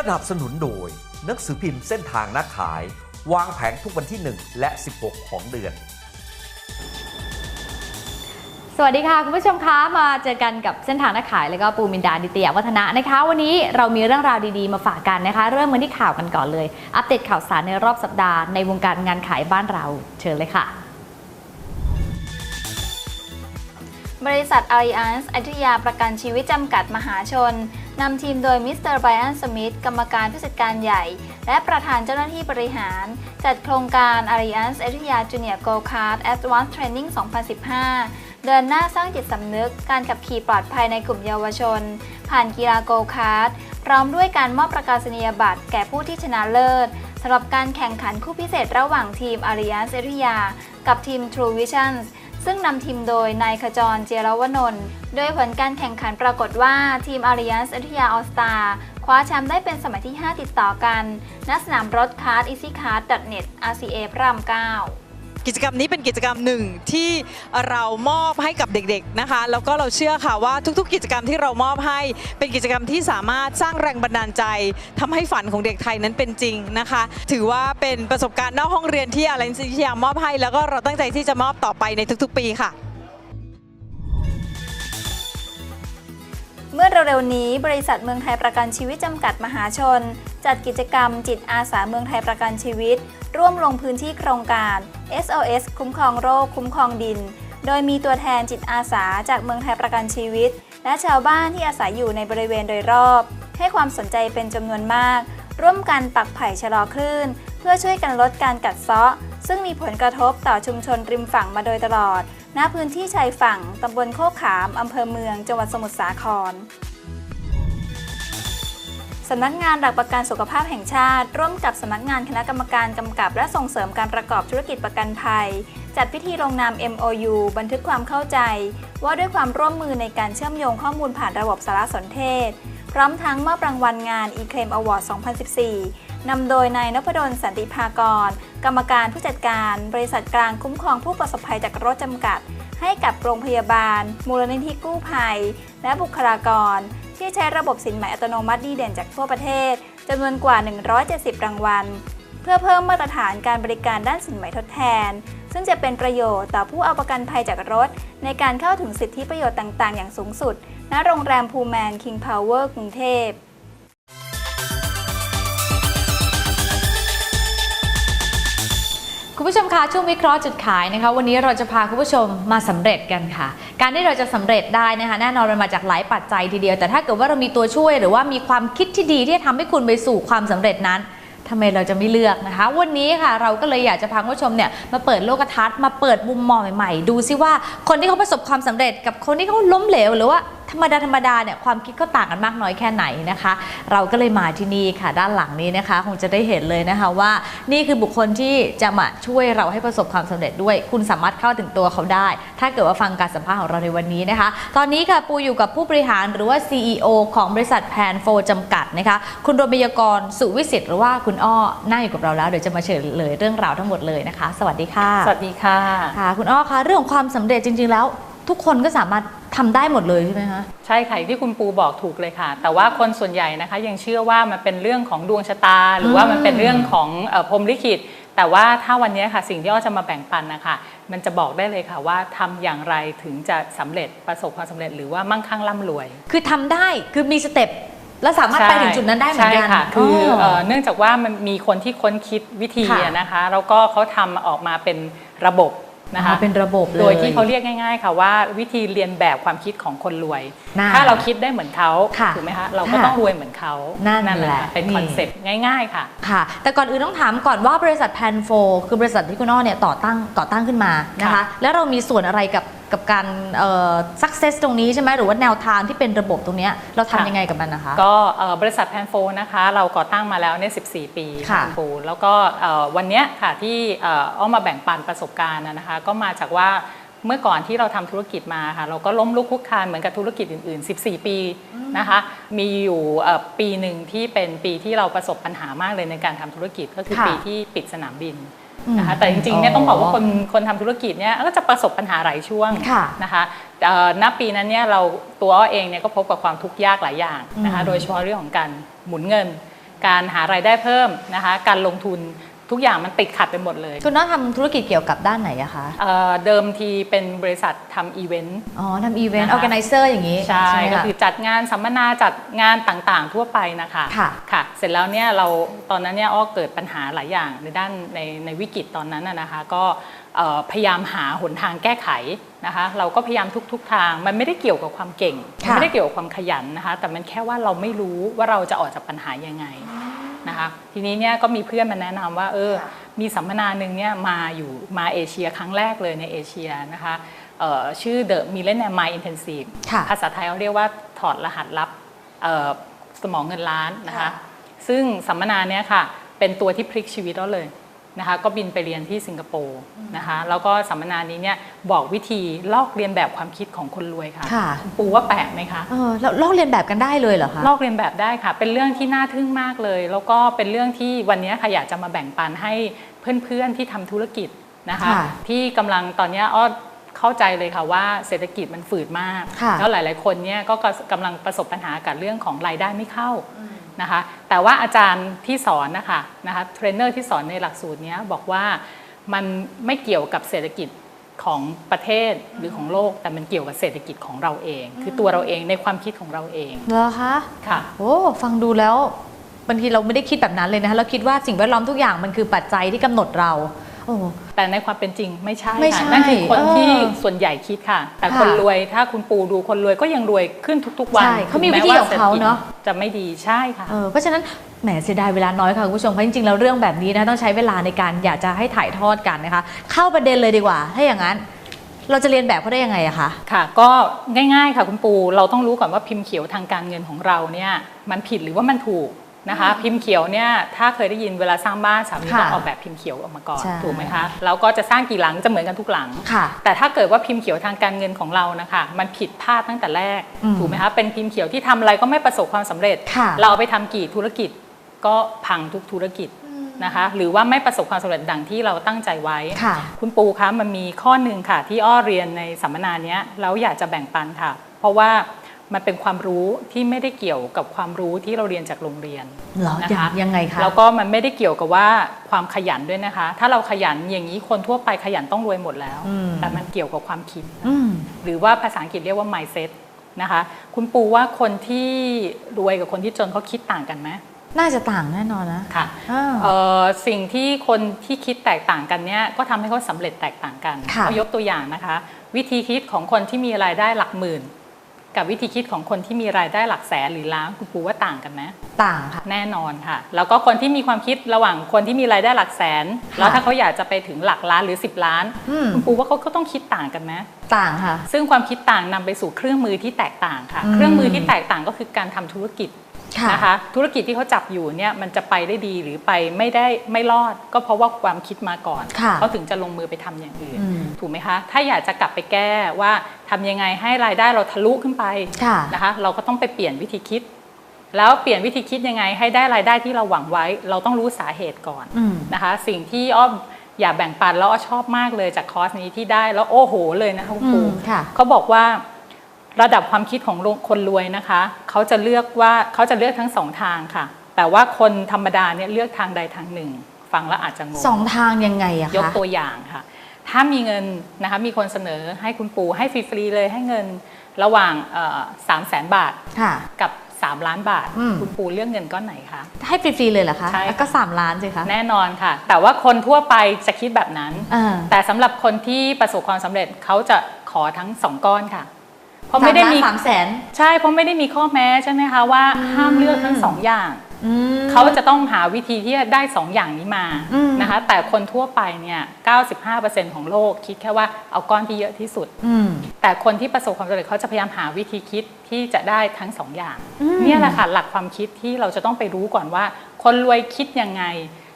สนับสนุนโดย หนังสือพิมพ์เส้นทางนักขายวางแผงทุกวันที่ 1 และ 16 ของเดือน สวัสดีค่ะ คุณผู้ชมคะมาเจอกันกับเส้นทางนักขาย แล้วก็ปูมินดาดิตยวัฒนะนะคะ วันนี้เรามีเรื่องราวดีๆ มาฝากกันนะคะ เริ่มกันที่ข่าวกันก่อนเลย อัปเดตข่าวสารในรอบสัปดาห์ในวงการงานขายบ้านเราเชิญเลยค่ะบริษัท Allianz อยุธยาประกันชีวิตจำกัดมหาชน นำทีมโดยมิสเตอร์ไบรอันสมิธกรรมการผู้จัดการใหญ่ และประธานเจ้าหน้าที่บริหาร จัดโครงการ Allianz อยุธยา Junior Go Kart Advanced Training 2015 เดินหน้าสร้างจิตสำนึกการขับขี่ปลอดภัยในกลุ่มเยาวชน ผ่านกีฬาโกคาร์ทพร้อมด้วยการมอบประกาศนียบัตรแก่ผู้ที่ชนะเลิศสำหรับการแข่งขันคู่พิเศษระหว่างทีม Allianz อยุธยากับทีม True Visions ซึ่งนำทีมโดยนายขจรเจรวนนท์โดยผลการแข่งขันปรากฏว่าทีม Allianz อยุธยาออสตาคว้าแชมป์ได้เป็นสมัยที่ 5 ติดต่อกัน ณ สนามรถคาร์ดอีซี่คาร์ดดัตเน็ตอาร์ซีเอพระรามเก้าิจกรรมนี้เป็นกิจกรรมหนึ่งที่เรามอบให้กับเด็กๆนะคะ แล้วก็เราเชื่อค่ะว่าทุกๆ กิจกรรมที่เรามอบให้ เป็นกิจกรรมที่สามารถสร้างแรงบันดาลใจทำให้ฝันของเด็กไทยนั้นเป็นจริงนะคะ ถือว่าเป็นประสบการณ์นอกห้องเรียนที่อะไรสิทยามอบให้ แล้วก็เราตั้งใจที่จะมอบต่อไปในทุกๆ ปีค่ะเมื่อเร็วๆนี้บริษัทเมืองไทยประกันชีวิตจำกัดมหาชน จัดกิจกรรมจิตอาสาเมืองไทยประกันชีวิต ร่วมลงพื้นที่โครงการ SOS คุ้มครองโรค คุ้มครองดิน โดยมีตัวแทนจิตอาสาจากเมืองไทยประกันชีวิต และชาวบ้านที่อาศัยอยู่ในบริเวณโดยรอบ ให้ความสนใจเป็นจำนวนมาก ร่วมกันปักไผ่ชะลอคลื่น เพื่อช่วยกันลดการกัดเซาะ ซึ่งมีผลกระทบต่อชุมชนริมฝั่งมาโดยตลอด ณ พื้นที่ชายฝั่งตำบลโคกขามอำเภอเมือง จังหวัดสมุทรสาคร สำนักงานหลักประกันสุขภาพแห่งชาติ ร่วมกับสำนักงานคณะกรรมการกำกับและส่งเสริมการประกอบธุรกิจประกันภัย จัดพิธีลงนาม MOU บันทึกความเข้าใจ ว่าด้วยความร่วมมือในการเชื่อมโยงข้อมูลผ่านระบบสารสนเทศ พร้อมทั้งมอบรางวัลงาน eClaim Award 2014 นำโดยนายนพดลสันติภากร กรรมการผู้จัดการ บริษัทกลางคุ้มครองผู้ประสบภัยจากรถจำกัด ให้กับโรงพยาบาล มูลนิธิกู้ภัย และบุคลากร ที่ใช้ระบบสินใหม่อัตโนมัติดีเด่นจากทั่วประเทศจำนวนกว่า 170 รางวัล เพื่อเพิ่มมาตรฐานการบริการด้านสินใหม่ทดแทน ซึ่งจะเป็นประโยชน์ต่อผู้เอาประกันภัยจากรถ ในการเข้าถึงสิทธิประโยชน์ต่างๆ อย่างสูงสุด ณ โรงแรมพูแมนคิงพาวเวอร์กรุงเทพคุณผู้ชมคะช่วงวิเคราะห์จุดขายนะคะ วันนี้เราจะพาคุณผู้ชมมาสำเร็จกันค่ะ การที่เราจะสำเร็จได้นะคะแน่นอนมันมาจากหลายปัจจัยทีเดียว แต่ถ้าเกิดว่าเรามีตัวช่วยหรือว่ามีความคิดที่ดีที่จะทำให้คุณไปสู่ความสำเร็จนั้นทำไมเราจะไม่เลือกนะคะ วันนี้ค่ะเราก็เลยอยากจะพาคุณผู้ชมเนี่ยมาเปิดโลกทัศน์มาเปิดมุมมองใหม่ๆ ดูซิว่าคนที่เขาประสบความสำเร็จกับคนที่เขาล้มเหลวหรือว่า ธรรมดาธรรมดาเนี่ยความคิดก็ต่างกันมากน้อยแค่ไหนนะคะ เราก็เลยมาที่นี่ค่ะ ด้านหลังนี้นะคะ คงจะได้เห็นเลยนะคะว่านี่คือบุคคลที่จะมาช่วยเราให้ประสบความสำเร็จด้วย คุณสามารถเข้าถึงตัวเขาได้ ถ้าเกิดว่าฟังการสัมภาษณ์ของเราในวันนี้นะคะ ตอนนี้ค่ะปูอยู่กับผู้บริหารหรือว่า CEO ของบริษัทแพนโฟจำกัดนะคะ คุณโรมยากรสุวิสิทธิ์หรือว่าคุณอ้อนั่งอยู่กับเราแล้วเดี๋ยวจะมาเฉลยเรื่องราวทั้งหมดเลยนะคะ สวัสดีค่ะ สวัสดีค่ะค่ะ คุณอ้อคะเรื่องของความสำเร็จจริง ๆ แล้ว ทุกคนก็สามารถทำได้หมดเลยใช่ไหมคะใช่ค่ะอย่างที่คุณปูบอกถูกเลยค่ะ แต่ว่าคนส่วนใหญ่นะคะยังเชื่อว่ามันเป็นเรื่องของดวงชะตา หรือว่ามันเป็นเรื่องของเอ่อพรหมลิขิตแต่ว่าถ้าวันนี้ค่ะสิ่งที่อ้อจะมาแบ่งปันนะคะมันจะบอกได้เลยค่ะว่าทำอย่างไรถึงจะสำเร็จประสบความสำเร็จหรือว่ามั่งคั่งร่ำรวย คือทำได้คือมีสเต็ปและสามารถไปถึงจุดนั้นได้เหมือนกันใช่ค่ะคืออเอ่อเนื่องจากว่ามันมีคนที่ค้นคิดวิธีค่ะอะนะคะแล้วก็เขาทำออกมาเป็นระบบ นะคะอ๋อเป็นระบบเลยโดยที่เขาเรียกง่าย ๆ ค่ะว่าวิธีเรียนแบบความคิดของคนรวยน่าถ้าเราคิดได้เหมือนเขาค่ะถูกไหมคะเราก็ค่ะต้องรวยเหมือนเขานั่นแหแหละละเป็นนี่คอนเซ็ปต์ง่ายๆค่ะค่ะ แต่ก่อนอื่นต้องถามก่อนว่าบริษัทแพนโฟคือบริษัทที่คุณอ้อเนี่ยต่อตั้งก่อตั้งขึ้นมานะคะค่ะแล้วเรามีส่วนอะไรกับกับการเอ่อ success ตรงนี้ใช่ไหมหรือว่าแนวทางที่เป็นระบบตรงเนี้ยเราทำยังไงกับมันนะคะ ก็เอ่อบริษัทแพนโฟนะคะ เราก่อตั้งมาแล้วเนี่ย14 ปีค่ะแพนโฟแล้วก็เอ่อวันเนี้ยค่ะที่เอ่ออ้อมมาแบ่งปันประสบการณ์นะนะคะ ก็มาจากว่า เมื่อก่อนที่เราทำธุรกิจมาค่ะเราก็ล้มลุกคลุกคลานเหมือนกับธุรกิจอื่น ๆ 14 ปีนะคะ มีอยู่เอ่อปีหนึ่งที่เป็นปีที่เราประสบปัญหามากเลยในการทำธุรกิจก็คือค่ะปีที่ปิดสนามบินอืมนะคะแต่จริงๆเนี่ยอ๋อต้องบอกว่าคนคนทำธุรกิจเนี่ยก็จะประสบปัญหาหลายช่วงค่ะนะคะเอ่อณปีนั้นเนี่ยเราตัวอ้อเองเนี่ยก็พบกับความทุกข์ยากหลายอย่างนะคะอืมโดยเฉพาะเรื่องของการหมุนเงิน การหารายได้เพิ่มนะคะการลงทุน ทุกอย่างมันติดขัดไปหมดเลย คุณน้องทำธุรกิจเกี่ยวกับด้านไหนอะคะเอ่อเดิมทีเป็นบริษัททำอีเวนต์ อ๋อทำอีเวนต์นะคะออแกไนเซอร์อย่างนี้ใช่ไหมก็คะ คือจัดงานสัมมนาจัดงานต่างๆ ทั่วไปนะคะค่ะค่ะ เสร็จแล้วเนี่ยเราตอนนั้นเนี่ยอ้อเกิดปัญหาหลายอย่างในด้านในในวิกฤตตอนนั้นนะนะคะก็เอ่อพยายามหาหนทางแก้ไขนะคะเราก็พยายามทุกๆทางมันไม่ได้เกี่ยวกับความเก่งค่ะ ไม่ได้เกี่ยวกับความขยันนะคะแต่มันแค่ว่าเราไม่รู้ว่าเราจะออกจากปัญหายังไง นะคะทีนี้เนี่ยก็มีเพื่อนมาแนะนำว่าเออมีสัมมนาหนึ่งเนี่ยมาอยู่มาเอเชียครั้งแรกเลยในเอเชียนะคะเอ่อชื่อ The Millennium Mind Intensive ค่ะภาษาไทยเขาเรียกว่าถอดรหัสลับเอ่อสมองเงินล้านนะคะค่ะซึ่งสัมมนาเนี้ยค่ะเป็นตัวที่พลิกชีวิตเราเลย นะคะก็บินไปเรียนที่สิงคโปร์นะคะแล้วก็สัมมนานี้เนี่ยบอกวิธีลอกเรียนแบบความคิดของคนรวยค่ะค่ะณปูว่าแปลกไหมคะเออแล้วลอกเรียนแบบกันได้เลยเหรอคะลอกเรียนแบบได้ค่ะ เป็นเรื่องที่น่าทึ่งมากเลย แล้วก็เป็นเรื่องที่วันนี้ค่ะอยากจะมาแบ่งปันให้เพื่อนๆที่ทำธุรกิจนะคะค่ะที่กำลังตอนนี้อ้อเข้าใจเลยค่ะว่าเศรษฐกิจมันฝืดมากค่ะแล้วหลาย ๆ คนเนี่ยก็กำลังประสบปัญหากับเรื่องของรายได้ไม่เข้า นะคะแต่ว่าอาจารย์ที่สอนนะคะนะคะเทรนเนอร์ที่สอนในหลักสูตรเนี้ยบอกว่ามันไม่เกี่ยวกับเศรษฐกิจของประเทศหรือของโลก แต่มันเกี่ยวกับเศรษฐกิจของเราเอง คือตัวเราเองในความคิดของเราเองเหรอคะค่ะโอ้ฟังดูแล้วบางทีเราไม่ได้คิดแบบนั้นเลยนะคะเราคิดว่าสิ่งแวดล้อมทุกอย่างมันคือปัจจัยที่กำหนดเราโอ้ แต่ในความเป็นจริงไม่ใช่ไม่ใช่ค่ะนั่นคือคนเออที่ส่วนใหญ่คิดค่ะ แต่ค่ะคนรวยถ้าคุณปูดูคนรวยก็ยังรวยขึ้นทุก ๆ วันใช่เขามีถึงแวิธีของเขาเนอะศรษฐกิจจะไม่ดีใช่ค่ะเออเพราะฉะนั้นแหมเสียดายเวลาน้อยค่ะคุณผู้ชมเพราะจริงๆแล้วเรื่องแบบนี้นะต้องใช้เวลาในการอยากจะให้ถ่ายทอดกันนะคะ เข้าประเด็นเลยดีกว่าถ้าอย่างนั้นเราจะเรียนแบบเขาได้ยังไงอะคะ ค่ะ ก็ง่ายๆค่ะคุณปู เราต้องรู้ก่อนว่าพิมพ์เขียวทางการเงินของเราเนี่ยมันผิดหรือว่ามันถูก นะคะ พิมพ์เขียวเนี่ยถ้าเคยได้ยินเวลาสร้างบ้านสามีค่ะต้องออกแบบพิมพ์เขียวออกมาก่อนใช่ถูกไหมคะแล้วก็จะสร้างกี่หลังจะเหมือนกันทุกหลังค่ะแต่ถ้าเกิดว่าพิมพ์เขียวทางการเงินของเรานะคะมันผิดพลาดตั้งแต่แรกอืมถูกไหมคะเป็นพิมพ์เขียวที่ทำอะไรก็ไม่ประสบความสำเร็จค่ะเราเอาไปทำกี่ธุรกิจก็พังทุกธุรกิจนะคะหรือว่าไม่ประสบความสำเร็จดังที่เราตั้งใจไว้ค่ะคุณปูคะมันมีข้อหนึ่งค่ะที่อ้อเรียนในสัมมนาเนี้ยแล้วอยากจะแบ่งปันค่ะ เพราะว่า มันเป็นความรู้ที่ไม่ได้เกี่ยวกับความรู้ที่เราเรียนจากโรงเรียนเหรอนะคะยังไงคะแล้วก็มันไม่ได้เกี่ยวกับว่าความขยันด้วยนะคะ ถ้าเราขยันอย่างนี้คนทั่วไปขยันต้องรวยหมดแล้วอืมแต่มันเกี่ยวกับความคิดอืมหรือว่าภาษาอังกฤษเรียกว่า mindset นะคะ คุณปูว่าคนที่รวยกับคนที่จนเขาคิดต่างกันไหมน่าจะต่างแน่นอนนะค่ะอ่าเอ่อสิ่งที่คนที่คิดแตกต่างกันเนี่ยก็ทำให้เขาสำเร็จแตกต่างกันค่ะเอายกตัวอย่างนะคะ วิธีคิดของคนที่มีรายได้หลักหมื่น กับวิธีคิดของคนที่มีรายได้หลักแสนหรือล้านคุณปูว่าต่างกันไหมต่างค่ะ แน่นอนค่ะ แล้วก็คนที่มีความคิดระหว่างคนที่มีรายได้หลักแสนค่ะแล้วถ้าเขาอยากจะไปถึงหลักล้านหรือ 10 ล้านอืมคุณปูว่าเขาก็ต้องคิดต่างกันไหมต่างค่ะ ซึ่งความคิดต่างนำไปสู่เครื่องมือที่แตกต่างค่ะอืมเครื่องมือที่แตกต่างก็คือการทำธุรกิจค่ะ นะคะธุรกิจที่เขาจับอยู่เนี่ยมันจะไปได้ดีหรือไปไม่ได้ไม่รอด ก็เพราะว่าความคิดมาก่อนค่ะเขาถึงจะลงมือไปทำอย่างอื่นอืมถูกไหมคะ ถ้าอยากจะกลับไปแก้ว่าทำยังไงให้รายได้เราทะลุขึ้นไปค่ะนะคะ เราก็ต้องไปเปลี่ยนวิธีคิด แล้วเปลี่ยนวิธีคิดยังไงให้ได้รายได้ที่เราหวังไว้ เราต้องรู้สาเหตุก่อนอืมนะคะ สิ่งที่อ้อมอยากแบ่งปันแล้วอ้อชอบมากเลยจากคอร์สนี้ที่ได้แล้วโอ้โหเลยนะคะคุณอืปูมค่ะเขาบอกว่า ระดับความคิดของคนรวยนะคะเขาจะเลือกว่าเขาจะเลือกทั้งสองทางค่ะ แต่ว่าคนธรรมดาเนี่ยเลือกทางใดทางหนึ่ง ฟังแล้วอาจจะงงสองทางยังไงอะคะยกตัวอย่างค่ะ ถ้ามีเงินนะคะมีคนเสนอให้คุณปูให้ฟรีๆเลยให้เงินระหว่างสามแสนบาทค่ะกับ3 ล้านบาทอืมคุณปูเลือกเงินก้อนไหนคะให้ฟรีๆเลยเหรอคะใช่ค่ะแล้วก็ 3 ล้านสิคะแน่นอนค่ะ แต่ว่าคนทั่วไปจะคิดแบบนั้นอ่าแต่สำหรับคนที่ประสบความสำเร็จเขาจะขอทั้งสองก้อนค่ะ เพราะไม่ได้มีสามแสนใช่เพราะไม่ได้มีข้อแม้ใช่ไหมคะว่าห้ามเลือกทั้งสองอย่างอืมเขาจะต้องหาวิธีที่จะได้สองอย่างนี้มาอืมนะคะ แต่คนทั่วไปเนี่ย95%ของโลกคิดแค่ว่าเอาก้อนที่เยอะที่สุดอืมแต่คนที่ประสบความสำเร็จเขาจะพยายามหาวิธีคิดที่จะได้ทั้งสองอย่างอืมเนี่ยแหละค่ะหลักความคิดที่เราจะต้องไปรู้ก่อนว่า คนรวยคิดยังไง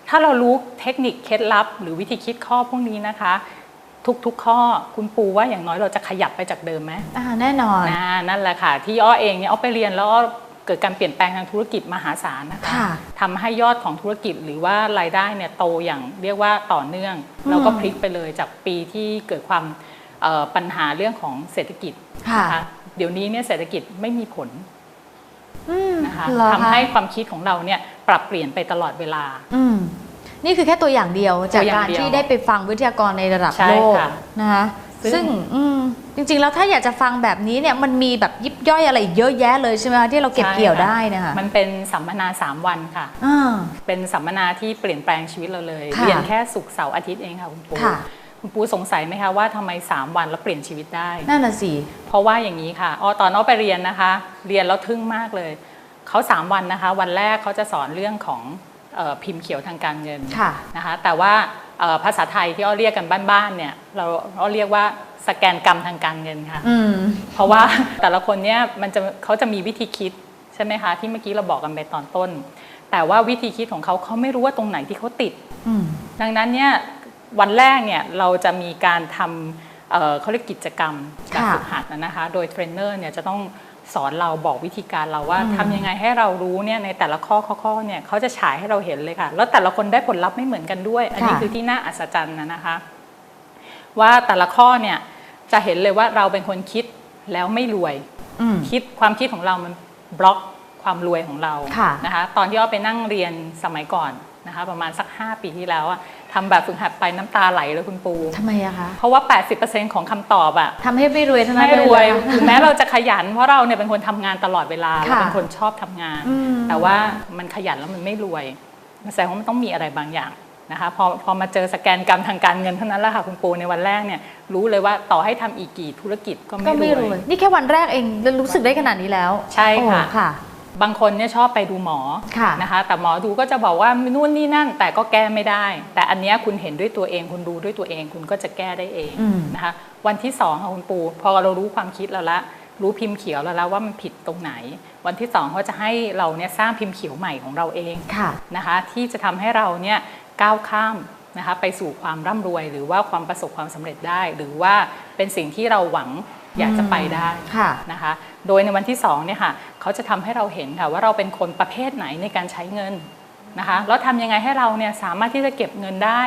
ถ้าเรารู้เทคนิคเคล็ดลับ หรือวิธีคิดข้อพวกนี้นะคะ ทุกๆ ข้อคุณปูว่าอย่างน้อยเราจะขยับไปจากเดิมไหมอ่าแน่นอนนะนั่นแหละค่ะ ที่อ้อเองเนี่ยอ้อไปเรียนแล้วอ้อเกิดการเปลี่ยนแปลงทางธุรกิจมหาศาลนะคะค่ะทำให้ยอดของธุรกิจหรือว่ารายได้เนี่ยโตอย่างเรียกว่าต่อเนื่องแล้วก็พลิกไปเลยจากปีที่เกิดความเอ่อปัญหาเรื่องของเศรษฐกิจค่ะนะคะเดี๋ยวนี้เนี่ยเศรษฐกิจไม่มีผลอืมนะคะเหรอทำให้ความคิดของเราเนี่ยปรับเปลี่ยนไปตลอดเวลาอืม นี่คือแค่ตัวอย่างเดียวจากตัวอย่างการเดียวที่ได้ไปฟังวิทยากรในระดับใช่โลกค่ะนะคะซึ่งซึ่งอืมจริงๆ แล้วถ้าอยากจะฟังแบบนี้เนี่ยมันมีแบบยิบย่อยอะไรอีกเยอะแยะเลยใช่ไหมคะที่เราเก็บเกี่ยวได้นะคะมันเป็นสัมมนา 3 วันค่ะอ่าเป็นสัมมนาที่เปลี่ยนแปลงชีวิตเราเลยค่ะเรียนแค่ศุกร์เสาร์อาทิตย์เองค่ะคุณปูค่ะคุณปูสงสัยไหมคะว่าทำไม 3 วันแล้วเปลี่ยนชีวิตได้นั่นน่ะสิเพราะว่าอย่างนี้ค่ะอ๋อตอนอ้อไปเรียนนะคะ เรียนแล้วทึ่งมากเลยเขา3วันนะคะ วันแรกเขาจะสอนเรื่องของเออ พิมพ์เขียวทางการเงินค่ะนะคะแต่ว่าเอ่อภาษาไทยที่อ้อเรียกกันบ้านๆเนี่ยเราอ้อเรียกว่าสแกนกรรมทางการเงินค่ะอืมเพราะว่าแต่ละคนเนี่ยมันจะเขาจะมีวิธีคิดใช่ไหมคะที่เมื่อกี้เราบอกกันไปตอนต้น แต่ว่าวิธีคิดของเขาเขาไม่รู้ว่าตรงไหนที่เขาติดอืมดังนั้นเนี่ยวันแรกเนี่ยเราจะมีการทำเอ่อเขาเรียกกิจกรรมการค่ะฝึกหัดนะคะ โดยเทรนเนอร์เนี่ยจะต้อง สอนเราบอกวิธีการเราว่าอืมทำยังไงให้เรารู้เนี่ยในแต่ละข้อข้อข้อเนี่ยเขาจะฉายให้เราเห็นเลยค่ะ แล้วแต่ละคนได้ผลลัพธ์ไม่เหมือนกันด้วย อันนี้คือที่น่าอัศจรรย์นะนะคะ ว่าแต่ละข้อเนี่ยจะเห็นเลยว่าเราเป็นคนคิดแล้วไม่รวยอืมคิดความคิดของเรามันบล็อกความรวยของเราค่ะนะคะ ตอนที่อ้อไปนั่งเรียนสมัยก่อน นะคะประมาณสัก 5 ปีที่แล้วอะทำแบบฝึกหัดไปน้ำตาไหลเลยคุณปู ทำไมอะคะเพราะว่า 80%ของคำตอบอะทำให้ไม่รวยเท่านั้นไม่รวยเลยเหอคะถึงแม้เราจะขยัน เพราะเราเนี่ยเป็นคนทำงานตลอดเวลาเราค่ะเป็นคนชอบทำงานอืมแต่ว่ามันขยันแล้วมันไม่รวยมันแสดงว่ามันต้องมีอะไรบางอย่างนะคะพอพอมาเจอสแกนกรรมทางการเงินเท่านั้นแหละค่ะคุณปูในวันแรกเนี่ยรู้เลยว่าต่อให้ทำอีกกี่ธุรกิจก็ก็ไม่ไม่รรววย ย นี่แค่วันแรกเองรู้สึกได้ขนาดนี้แล้วใช่ค่ะ โอ้ค่ะ บางคนเนี่ยชอบไปดูหมอค่ะนะคะ แต่หมอดูก็จะบอกว่านู่นนี่นั่นแต่ก็แก้ไม่ได้ แต่อันเนี้ยคุณเห็นด้วยตัวเอง คุณดูด้วยตัวเอง คุณก็จะแก้ได้เองอืมนะคะ วันที่สองค่ะคุณปู พอเรารู้ความคิดแล้วละ รู้พิมพ์เขียวแล้วละว่ามันผิดตรงไหน วันที่สองเขาจะให้เราเนี่ยสร้างพิมพ์เขียวใหม่ของเราเองค่ะนะคะ ที่จะทำให้เราเนี่ยก้าวข้ามนะคะไปสู่ความร่ำรวย หรือว่าความประสบความสำเร็จได้ หรือว่าเป็นสิ่งที่เราหวังอยากจะไปได้ค่ะนะคะ โดยในวันที่2เนี่ยค่ะเขาจะทำให้เราเห็นค่ะว่าเราเป็นคนประเภทไหนในการใช้เงินนะคะแล้วทำยังไงให้เราเนี่ยสามารถที่จะเก็บเงินได้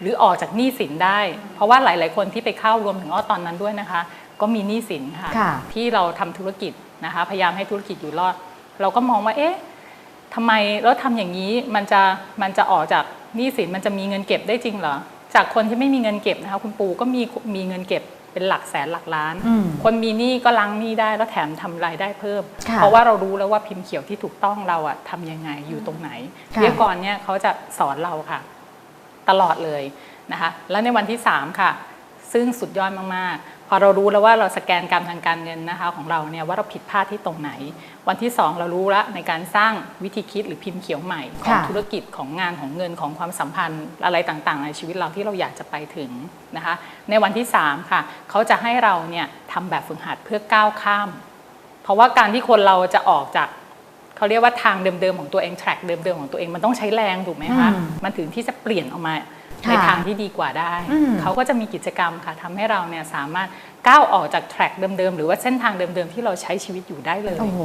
หรือออกจากหนี้สินได้ เพราะว่าหลาย ๆ คนที่ไปเข้ารวมถึงอ้อตอนนั้นด้วยนะคะ ก็มีหนี้สินค่ะค่ะที่เราทำธุรกิจนะคะพยายามให้ธุรกิจอยู่รอด เราก็มองว่าเอ๊ะทำไมแล้วทำอย่างนี้มันจะมันจะออกจากหนี้สินมันจะมีเงินเก็บได้จริงเหรอจากคนที่ไม่มีเงินเก็บนะคะคุณปูก็มีมีเงินเก็บ เป็นหลักแสนหลักล้านอืมคนมีหนี้ก็ล้างหนี้ได้แล้วแถมทำรายได้เพิ่มค่ะเพราะว่าเรารู้แล้วว่าพิมพ์เขียวที่ถูกต้องเราอะทำยังไงอยู่ตรงไหนค่ะวิทยากรเนี่ยเขาจะสอนเราค่ะ ตลอดเลยนะคะ แล้วในวันที่ 3 ค่ะ ซึ่งสุดยอดมากๆพ อเรารู้แล้วว่าเราสแกนกรรมทางการเงินนะคะของเราเนี่ยว่าเราผิดพลาดที่ตรงไหน วันที่ 2 เรารู้แล้วในการสร้างวิธีคิดหรือพิมพ์เขียวใหม่ ของค่ะธุรกิจของงานของเงินของความสัมพันธ์อะไรต่างๆ ในชีวิตเราที่เราอยากจะไปถึงนะคะในวันที่ 3 ค่ะ เขาจะให้เราเนี่ยทำแบบฝึกหัดเพื่อก้าวข้าม เพราะว่าการที่คนเราจะออกจากเขาเรียกว่าทางเดิมๆของตัวเองแทร็กเดิมๆของตัวเองมันต้องใช้แรงถูกไหมคะอืมมันถึงที่จะเปลี่ยนออกมาค่ะ ในทางที่ดีกว่าได้อืมเขาก็จะมีกิจกรรมค่ะทำให้เราเนี่ยสามารถก้าวออกจากแทร็กเดิมๆ หรือว่าเส้นทางเดิมๆ ที่เราใช้ชีวิตอยู่ได้เลยโอ้โห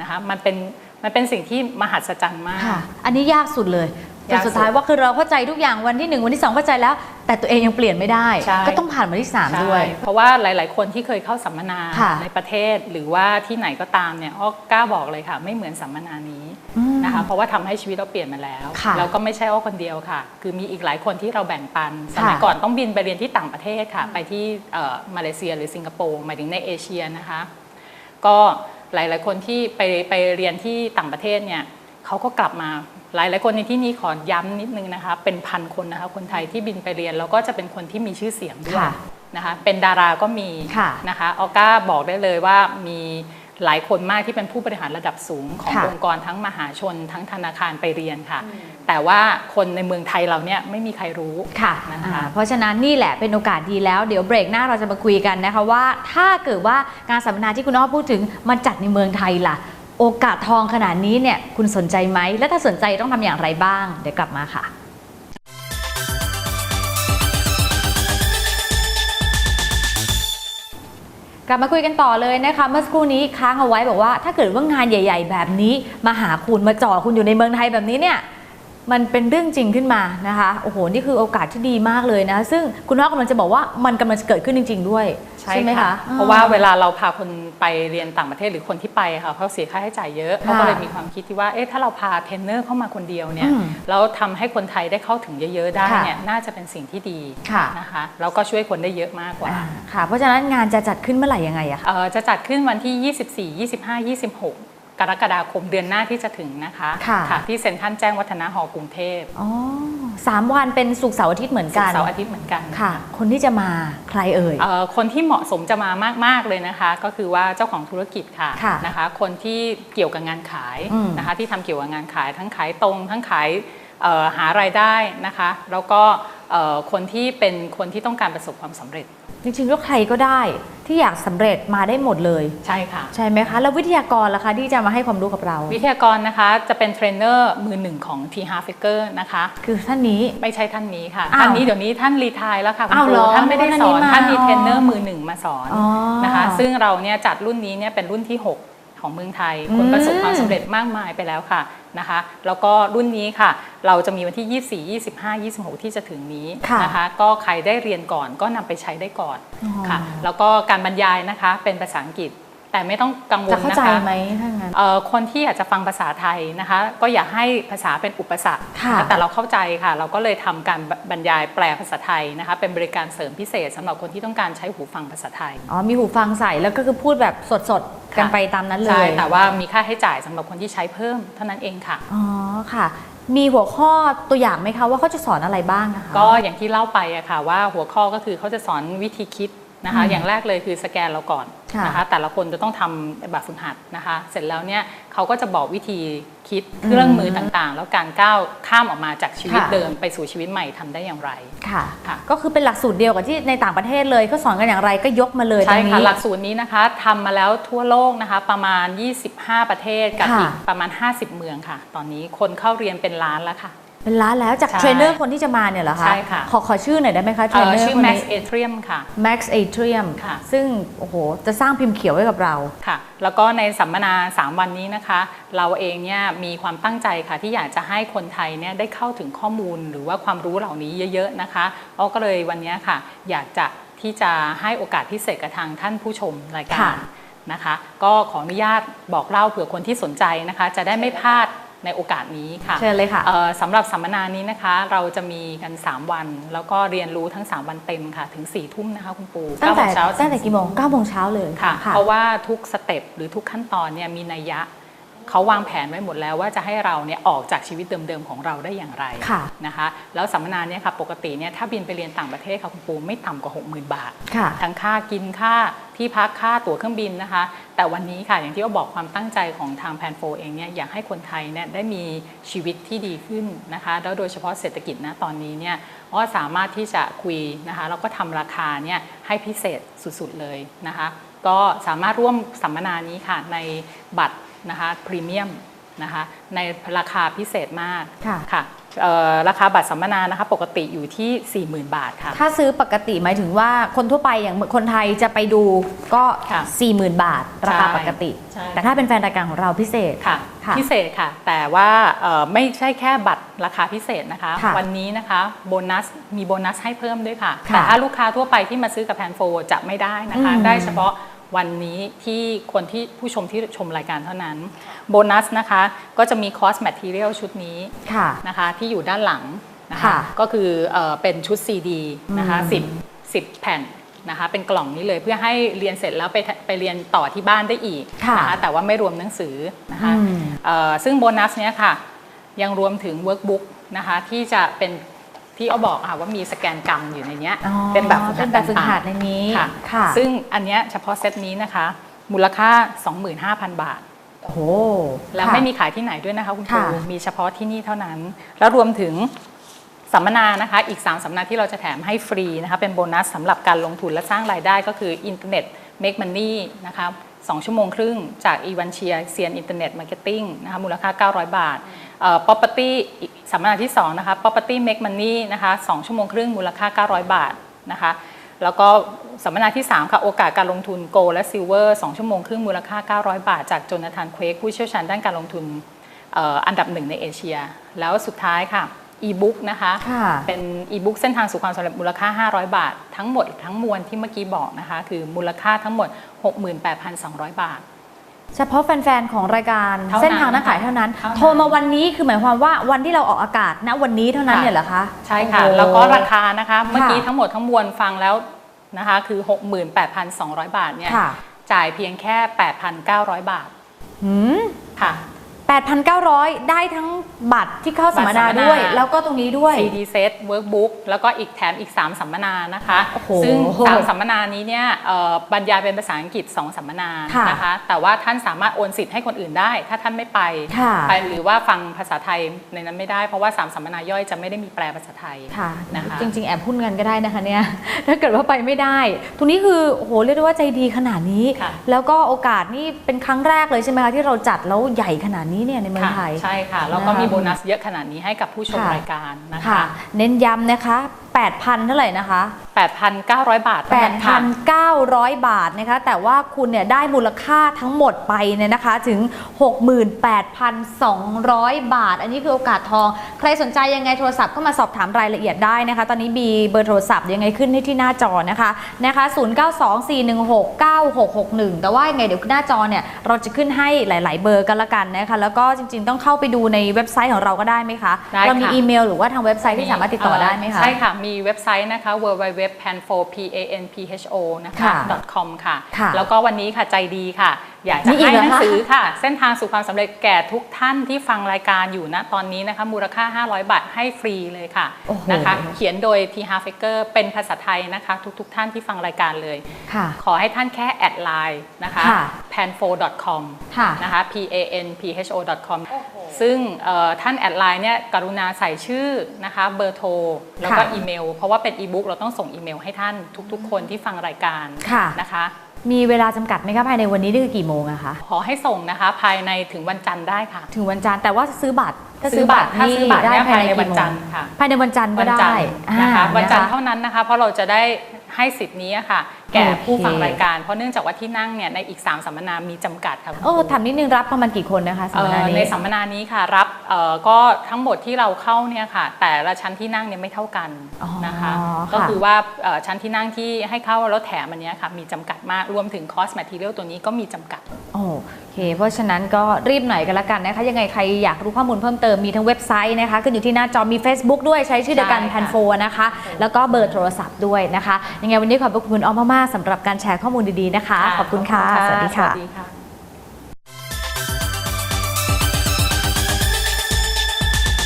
นะคะมันเป็นมันเป็นสิ่งที่มหัศจรรย์มากค่ะอันนี้ยากสุดเลย จนยากสุดสุดท้ายว่าคือเราเข้าใจทุกอย่างวันที่หนึ่งวันที่สองเข้าใจแล้ว แต่ตัวเองยังเปลี่ยนไม่ได้ ใช่ ก็ต้องผ่านวันที่สามด้วย ใช่เพราะว่าหลาย ๆ คนที่เคยเข้าสัมมนาค่ะในประเทศหรือว่าที่ไหนก็ตามเนี่ยอ้อกล้าบอกเลยค่ะ ไม่เหมือนสัมมนานี้อืมนะคะเพราะว่าทำให้ชีวิตเราเปลี่ยนมาแล้วค่ะ แล้วก็ไม่ใช่อ้อคนเดียวค่ะ คือมีอีกหลายคนที่เราแบ่งปันสมัยค่ะก่อนต้องบินไปเรียนที่ต่างประเทศค่ะ ไปที่เอ่อมาเลเซียหรือสิงคโปร์หมายถึงในเอเชียนะคะ ก็หลาย ๆ คนที่ไปไปเรียนที่ต่างประเทศเนี่ยเขาก็กลับมา หลายๆคนในที่นี้ขอย้ำนิดนึงนะคะ เป็นพันคนนะคะคนไทยที่บินไปเรียน แล้วก็จะเป็นคนที่มีชื่อเสียงด้วยค่ะนะคะ เป็นดาราก็มีค่ะนะคะออก้าบอกได้เลยว่ามีหลายคนมากที่เป็นผู้บริหารระดับสูงของค่ะองค์กรทั้งมหาชนทั้งธนาคารไปเรียนค่ะ แต่ว่าคนในเมืองไทยเราเนี่ยไม่มีใครรู้ค่ะนะคะอ่าเพราะฉะนั้นนี่แหละเป็นโอกาสดีแล้วเดี๋ยวเบรกหน้าเราจะมาคุยกันนะคะว่า ถ้าเกิดว่างานสัมมนาที่คุณอ้อพูดถึงมันจัดในเมืองไทยล่ะ โอกาสทองขนาดนี้เนี่ยคุณสนใจไหม และถ้าสนใจต้องทำอย่างไรบ้าง เดี๋ยวกลับมาค่ะ กลับมาคุยกันต่อเลยนะคะเมื่อสักครู่นี้ค้างเอาไว้บอกว่า ถ้าเกิดว่างานใหญ่ ๆ แบบนี้มาหาคุณมาจ่อคุณอยู่ในเมืองไทยแบบนี้เนี่ย มันเป็นเรื่องจริงขึ้นมานะคะโอ้โหนี่คือโอกาสที่ดีมากเลยนะ ซึ่งคุณพ่อกำลังจะบอกว่ามันกำลังจะเกิดขึ้นจริง ๆ ด้วยไหมคะเพราะว่าเวลาเราพาคนไปเรียนต่างประเทศหรือคนที่ไปค่ะเขาเสียค่าใช้จ่ายเยอะเขาก็เลยมีความคิดที่ว่าเอ๊ะถ้าเราพาเทรนเนอร์เข้ามาคนเดียวเนี่ยอืมแล้วทำให้คนไทยได้เข้าถึงเยอะ ๆ ได้ค่ะเนี่ยน่าจะเป็นสิ่งที่ดีค่ะนะคะแล้วก็ช่วยคนได้เยอะมากกว่าอ่าค่ะ เพราะฉะนั้นงานจะจัดขึ้นเมื่อไหร่ยังไงอะคะเอ่อจะจัดขึ้นวันที่ 24 25 26 กรกฎาคมเดือนหน้าที่จะถึงนะคะค่ะที่เซ็นทรัลแจ้งวัฒนะหอกรุงเทพอ๋อสามวันเป็นศุกร์เสาร์อาทิตย์เหมือนศุกกันร์เสาร์อาทิตย์เหมือนกันค่ะ คนที่จะมาใครเอ่ยเอ่อคนที่เหมาะสมจะมามาก ๆ เลยนะคะ ก็คือว่าเจ้าของธุรกิจค่ะค่ะนะคะ คนที่เกี่ยวกับงานขายอืมนะคะ ที่ทำเกี่ยวกับงานขายทั้งขายตรง ทั้งขายเอ่อหารายได้นะคะ แล้วก็เอ่อคนที่เป็นคนที่ต้องการประสบความสำเร็จ จริงๆแล้วใครก็ได้ที่อยากสำเร็จมาได้หมดเลยใช่ค่ะ ใช่ไหมคะ แล้ววิทยากรล่ะคะ ที่จะมาให้ความรู้กับเรา วิทยากรนะคะจะเป็นเทรนเนอร์มือหนึ่งของ T h a r f i g e r นะคะ คือท่านนี้ไม่ใช่ท่านนี้ค่ะอ้าวท่านนี้เดี๋ยวนี้ท่านรีทายแล้วค่ะคุณอ้าวคเหรรูอท่านไม่ได้สอนไม่ได้มาท่านมีเทรนเนออ๋ร์อมือหนึ่งมาสอนอ๋อนะคะ ซึ่งเราเนี่ยจัดรุ่นนี้เนี่ยเป็นรุ่นที่ 6 ของเมืองไทย คนอืมประสบความสำเร็จมากมายไปแล้วค่ะนะคะ แล้วก็รุ่นนี้ค่ะ เราจะมีวันที่ 24 25 26 ที่จะถึงนี้ค่ะนะคะ ก็ใครได้เรียนก่อนก็นำไปใช้ได้ก่อนอ๋อค่ะ แล้วก็การบรรยายนะคะเป็นภาษาอังกฤษแต่ไม่ต้องกังวจะลเข้านะใจคะไหมถ้างั้นเอ่อคนที่อยากจะฟังภาษาไทยนะคะ ก็อย่าให้ภาษาเป็นอุปสรรคค่ะนแต่เราเข้าใจค่ะ เราก็เลยทำการบรรยายแปลภาษาไทยนะคะ เป็นบริการเสริมพิเศษสำหรับคนที่ต้องการใช้หูฟังภาษาไทยอ๋อมีหูฟังใส่แล้วก็คือพูดแบบสดๆ กันไปตามนั้นเลใช่ยแต่ว่ามีค่าใช้จ่ายสำหรับคนที่ใช้เพิ่มเท่านั้นเองค่ะอ๋อค่ะมีหัวข้อตัวอย่างไหมคะว่าเขาจะสอนอะไรบ้างนะคะก็อย่างที่เล่าไปอะค่ะว่าหัวข้อก็คือเขาจะสอนวิธีคิด นะคะอืมอย่างแรกเลยคือสแกนเราก่อนค่ะนะคะ แต่ละคนจะต้องทำแบบฝึกหัดนะคะ เสร็จแล้วเนี่ยเขาก็จะบอกวิธีคิดเครื่องมือต่างๆ แล้วการก้าวข้ามออกมาจากชีวิตค่ะเดิมไปสู่ชีวิตใหม่ทำได้อย่างไรค่ะค่ะ ก็คือเป็นหลักสูตรเดียวกับที่ในต่างประเทศเลยเขาสอนกันอย่างไรก็ยกมาเลยตรใช่งค่ะนี้หลักสูตรนี้นะคะทำมาแล้วทั่วโลกนะคะ ประมาณ 25 ประเทศกับค่ะอีกประมาณ 50 เมืองค่ะ ตอนนี้คนเข้าเรียนเป็นล้านแล้วค่ะ เป็นล้านแล้วจากใช่เทรนเนอร์คนที่จะมาเนี่ยเหรอคะใช่ค่ะขอขอชื่อหน่อยได้ไหมคะเทรเอ่นอเนอร์ชื่อคน Max นี้ Atrium ค่ะ Max Atrium ค่ะ ซึ่งโอ้โหจะสร้างพิมพ์เขียวไว้กับเราค่ะ แล้วก็ในสัมมนา 3 วันนี้นะคะ เราเองเนี่ยมีความตั้งใจค่ะ ที่อยากจะให้คนไทยเนี่ยได้เข้าถึงข้อมูลหรือว่าความรู้เหล่านี้เยอะ ๆนะคะอ้อก็เลยวันนี้ค่ะ อยากจะที่จะให้โอกาสพิเศษกับทางท่านผู้ชมรายกาค่ะรนะคะ ก็ขออนุญาตบอกเล่าเผื่อคนที่สนใจนะคะ จะได้ไม่พลาด ในโอกาสนี้ค่ะเชิญเลยค่ะเอ่อสำหรับสัมมนานี้นะคะ เราจะมีกัน 3 วัน แล้วก็เรียนรู้ทั้ง 3 วันเต็มค่ะ ถึง4ทุ่มนะคะคุณปูตั้งแต่เก้าโมเช้าตั้งแต่กี่โมง9โมงเช้าเลยค่ะ เพราะว่าทุกสเต็ปหรือทุกขั้นตอนเนี่ยมีนัยยะ เขาวางแผนไว้หมดแล้วว่าจะให้เราเนี่ยออกจากชีวิตเดิมๆของเราได้อย่างไรค่ะนะคะแล้วสัมมนาเนี่ยค่ะปกติเนี่ยถ้าบินไปเรียนต่างประเทศค่ะคุณปูไม่ต่ำกว่า 60,000 บาท ค่ะ ทั้งค่ากินค่าที่พักค่าตั๋วเครื่องบินนะคะ แต่วันนี้ค่ะอย่างที่ว่าบอกความตั้งใจของทางแพนโฟเองเนี่ยอยากให้คนไทยเนี่ยได้มีชีวิตที่ดีขึ้นนะคะแล้วโดยเฉพาะเศรษฐกิจนะตอนนี้เนี่ยก็สามารถที่จะคุยนะคะแล้วก็ทำราคาเนี่ยให้พิเศษสุดๆเลยนะคะ ก็สามารถร่วมสัมมนานี้ค่ะในบัตร นะคะพรีเมียมนะคะในราคาพิเศษมากค่ะค่ะเอ่อราคาบัตรสัมมนานะคะปกติอยู่ที่ 40,000 บาทค่ะ ถ้าซื้อปกติหมายถึงว่าคนทั่วไปอย่างคนไทยจะไปดูก็ค่ะ40,000 บาท ราคาใช่ปกติใช่แต่ถ้าเป็นแฟนรายการของเราพิเศษค่ะค่ะพิเศษค่ะ แต่ว่าเอ่อไม่ใช่แค่บัตรราคาพิเศษนะคะค่ะวันนี้นะคะโบนัสมีโบนัสให้เพิ่มด้วยค่ะค่ะ แต่ถ้าลูกค้าทั่วไปที่มาซื้อกับแพนโฟจะไม่ได้นะคะอืมได้เฉพาะ วันนี้ที่คนที่ผู้ชมที่ชมรายการเท่านั้น โบนัสนะคะก็จะมีคอสแมทเทียลชุดนี้ค่ะนะคะที่อยู่ด้านหลังนะคะค่ะก็คือเอ่อเป็นชุด CD นะคะอืม10 10 แผ่นนะคะเป็นกล่องนี้เลยเพื่อให้เรียนเสร็จแล้วไปไปเรียนต่อที่บ้านได้อีกค่ะนะคะแต่ว่าไม่รวมหนังสือนะคะอืมเอ่อซึ่งโบนัสเนี้ยค่ะยังรวมถึงเวิร์กบุ๊กนะคะที่จะเป็น ที่เอาบอกค่ะว่ามีสแกนกรรมอยู่ในเนี้ยอ๋อเป็นแบบฝึกหัเป็ดนแบบฝึกหัดต่างๆในนี้ค่ะค่ะซึ่งอันเนี้ยเฉพาะเซตนี้นะคะ มูลค่า 25,000 บาทโอ้โหแล้วค่ะไม่มีขายที่ไหนด้วยนะคะคุณครูค่ะมีเฉพาะที่นี่เท่านั้น แล้วรวมถึงสัมมนานะคะ อีก 3สัมมนาที่เราจะแถมให้ฟรีนะคะ เป็นโบนัสสำหรับการลงทุนและสร้างรายได้ก็คืออินเทอร์เน็ต Make Money นะคะ2ชั่วโมงครึ่งจากอีวันเชียเซียนอินเทอร์เน็ตมาร์เก็ตติ้งนะคะมูลค่า 900 บาทเอ่อ property อีกสัมมนาที่2นะคะ property make money นะคะ2ชั่วโมงครึ่งมูลค่า 900 บาทนะคะแล้วก็สัมมนาที่ 3 ค่ะ โอกาสการลงทุน Gold และ Silver 2ชั่วโมงครึ่งมูลค่า 900 บาท จากโจนาธานเควกผู้เชี่ยวชาญด้านการลงทุนเอ่ออันดับหนึ่งในเอเชีย แล้วสุดท้ายค่ะอีบุ๊กนะคะค่ะเป็นอีบุ๊กเส้นทางสู่ความสำเร็จมูลค่า 500 บาท ทั้งหมดทั้งมวลที่เมื่อกี้บอกนะคะ คือมูลค่าทั้งหมด 68,200 บาท เฉพาะแฟนๆ ของรายการเท่านั้นเส้นทางนักขายเท่านั้น เท่านั้น โทรมาวันนี้คือหมายความว่าวันที่เราออกอากาศณวันนี้เท่านั้นค่ะเนี่ยเหรอคะใช่ค่ะ โอ้โห แล้วก็ราคานะคะเมื่อกี้ทั้งหมดทั้งมวลฟังแล้วนะคะคือ 68,200 บาทเนี่ยค่ะจ่ายเพียงแค่ 8,900 บาทหืม ค่ะ 8,900 ได้ทั้งบัตรที่เข้าสัมมนาบัตรสัมมนาด้วย แล้วก็ตรงนี้ด้วย CD set workbook แล้วก็อีกแถมอีก 3 สัมมนานะคะโอ้โหซึ่ง 3 สัมมนานี้เนี่ยเอ่อบรรยายเป็นภาษาอังกฤษ 2 สัมมนาค่ะนะคะ แต่ว่าท่านสามารถโอนสิทธิ์ให้คนอื่นได้ ถ้าท่านไม่ไปค่ะไป หรือว่าฟังภาษาไทยในนั้นไม่ได้ เพราะว่า 3 สัมมนาย่อยจะไม่ได้มีแปลภาษาไทยค่ะนะคะจริง ๆ แอบพูดกันก็ได้นะคะเนี่ย ถ้าเกิดว่าไปไม่ได้ ตรงนี้คือโอ้โหเรียกได้ว่าใจดีขนาดนี้ค่ะแล้วก็โอกาสนี่เป็นครั้งแรกเลยใช่ไหมคะที่เราจัดแล้วใหญ่ขนาดนี้เนี่ยในเมืองไทย ใช่ค่ะ แล้วก็นะคะมีโบนัสเยอะขนาดนี้ให้กับผู้ชมค่ะรายการนะค่ะคะ เน้นย้ำนะคะ 8,000 เท่าไหร่นะคะ 8,900 บาทเท่านั้นค่ะ 8,900 บาทนะคะ แต่ว่าคุณเนี่ยได้มูลค่าทั้งหมดไปเนี่ยนะคะถึง 68,200 บาท อันนี้คือโอกาสทอง ใครสนใจยังไงโทรศัพท์ก็มาสอบถามรายละเอียดได้นะคะ ตอนนี้มีเบอร์โทรศัพท์ยังไงขึ้นให้ที่หน้าจอนะคะนะคะ 0924169661 แต่ว่ายังไงเดี๋ยวหน้าจอเนี่ยเราจะขึ้นให้หลาย ๆ เบอร์กันละกันนะคะ แล้วก็จริง ๆ ต้องเข้าไปดูในเว็บไซต์ของเราก็ได้ไหมคะ ได้ค่ะ เรามีอีเมลหรือว่าทางเว็บไซต์ที่สามารถติดต่อได้ไหมคะ ใช่ค่ะมีเว็บไซต์นะคะ www.panpho นะคะค่ะ .com ค่ะค่ะ แล้วก็วันนี้ค่ะใจดีค่ะ อยากจะมีอีกให้เหรอหนังคะสือค่ะ เส้นทางสู่ความสำเร็จแก่ทุกท่านที่ฟังรายการอยู่ณตอนนี้นะคะ มูลค่า 500 บาทให้ฟรีเลยค่ะโอ้โหนะคะ เขียนโดย T h a f a k e r เป็นภาษาไทยนะคะ ทุกๆ ท่านที่ฟังรายการเลยค่ะขอให้ท่านแค่แอดไลน์นะคะค่ะ panfo.com ค่ะนะคะ p a n p h o com ซึ่งเอ่อท่านแอดไลน์เนี่ยกรุณาใส่ชื่อนะคะเบอร์โทร แล้วก็ค่ะอีเมล เพราะว่าเป็นอีบุ๊กเราต้องส่งอีเมลให้ท่านทุกๆ คนที่ฟังรายการค่ะนะคะมีเวลาจำกัดไหมคะภายในวันนี้นี่คือกี่โมงอะคะขอให้ส่งนะคะภายในถึงวันจันทร์ได้ค่ะ ถึงวันจันทร์แต่ว่าซื้อบัตรถ้าซื้อบัตรถ้าซื้อบัตรเนี่ยได้ภายในกี่วันโมงจันทร์ค่ะภายในวันจันทร์ก็วัได้จันทร์นะคะอ่าวันจันทร์ะคะเท่านั้นนะคะเพราะเราจะได้ ให้สิทธิ์นี้ค่ะ แก่โอเคผู้ฟังรายการ เพราะเนื่องจากว่าที่นั่งเนี่ยในอีก 3 สัมมนามีจำกัดค่ะคุณโอ้ครูถามนิดนึงรับประมาณกี่คนนะคะสัมมนาเอ่อนี้ในสัมมนานี้ค่ะรับเอ่อ ก็ทั้งหมดที่เราเข้าเนี่ยค่ะ แต่ละชั้นที่นั่งเนี่ยไม่เท่ากันอ๋อนะคะค่ะก็คือว่าเอ่อชั้นที่นั่งที่ให้เข้าแล้วแถมอันเนี้ยค่ะ มีจำกัดมากรวมถึงคอสแมทเทียลตัวนี้ก็มีจำกัดโอเค เพราะฉะนั้นก็รีบหน่อยกันละกันนะคะ ยังไงใครอยากรู้ข้อมูลเพิ่มเติมมีทั้งเว็บไซต์นะคะขึ้นอยู่ที่หน้าจอมี Facebook ด้วยใช้ชื่อเดียวกันใช่ค่ะแพนโฟนะคะ แล้วก็เบอร์โทรศัพท์ด้วยนะคะ ยังไงวันนี้ขอบพระคุณอ้อมมากๆสำหรับการแชร์ข้อมูลดีๆนะคะ ขอบคุณค่ะ สวัสดีค่ะสวัสดีค่ะ